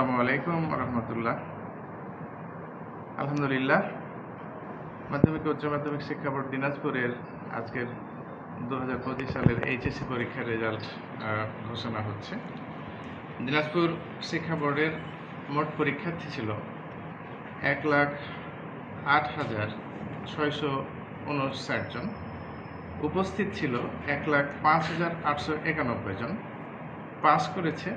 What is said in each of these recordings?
আসসালামু আলাইকুম রহমতুল্লাহ। আলহামদুলিল্লাহ, মাধ্যমিক উচ্চ মাধ্যমিক শিক্ষা বোর্ড দিনাজপুরের আজকের দু হাজার পঁচিশ সালের এইচএসসি পরীক্ষার রেজাল্ট ঘোষণা হচ্ছে। দিনাজপুর শিক্ষা বোর্ডের মোট পরীক্ষার্থী ছিল এক লাখ আট হাজার ছয়শো উনষাট জন। উপস্থিত ছিল এক লাখ পাঁচ হাজার আটশো একানব্বই জন। পাস করেছে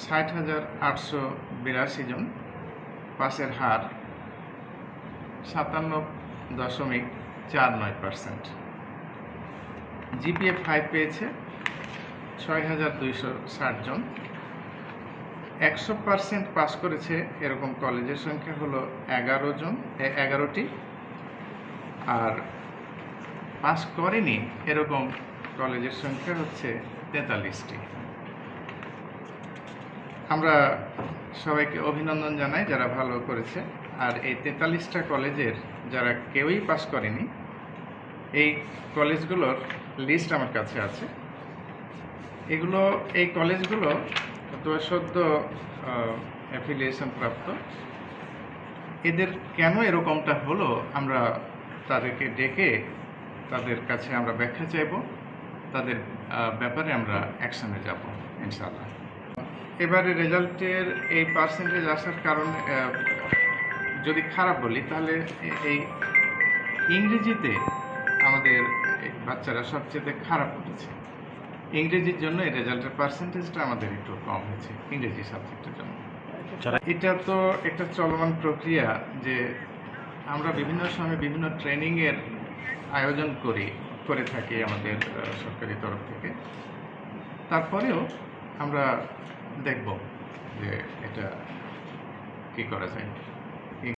ষাট হাজার আটশো বিরাশি জন পাশের হার সাতান্ন দশমিক চার নয় পার্সেন্ট। জিপিএ ফাইভ পেয়েছে ছয় হাজার দুইশো ষাট জন। একশো পার্সেন্ট পাস করেছে এরকম কলেজের সংখ্যা হলো এগারো জন এগারোটি। আর পাস করেনি এরকম কলেজের সংখ্যা হচ্ছে তেতাল্লিশটি। আমরা সবাইকে অভিনন্দন জানাই যারা ভালো করেছে। আর এই তেতাল্লিশটা কলেজের যারা কেউই পাস করেনি, এই কলেজগুলোর লিস্ট আমার কাছে আছে। এগুলো, এই কলেজগুলো তো সদ্য অ্যাফিলিয়েশন প্রাপ্ত। এদের কেন এরকমটা হলো আমরা তাদেরকে ডেকে তাদের কাছে আমরা ব্যাখ্যা চাইব। তাদের ব্যাপারে আমরা অ্যাকশনে যাব, ইনশাআল্লাহ। এবারে রেজাল্টের এই পার্সেন্টেজ আসার কারণে যদি খারাপ বলি তাহলে এই ইংরেজিতে আমাদের বাচ্চারা সবচেয়ে খারাপ করেছে। ইংরেজির জন্য এই রেজাল্টের পার্সেন্টেজটা আমাদের একটু কম হয়েছে ইংরেজি সাবজেক্টের জন্য। এটা তো একটা চলমান প্রক্রিয়া যে আমরা বিভিন্ন সময় বিভিন্ন ট্রেনিংয়ের আয়োজন করি করে থাকি আমাদের সরকারি তরফ থেকে। তারপরেও আমরা দেখব যে এটা কি করা যায়।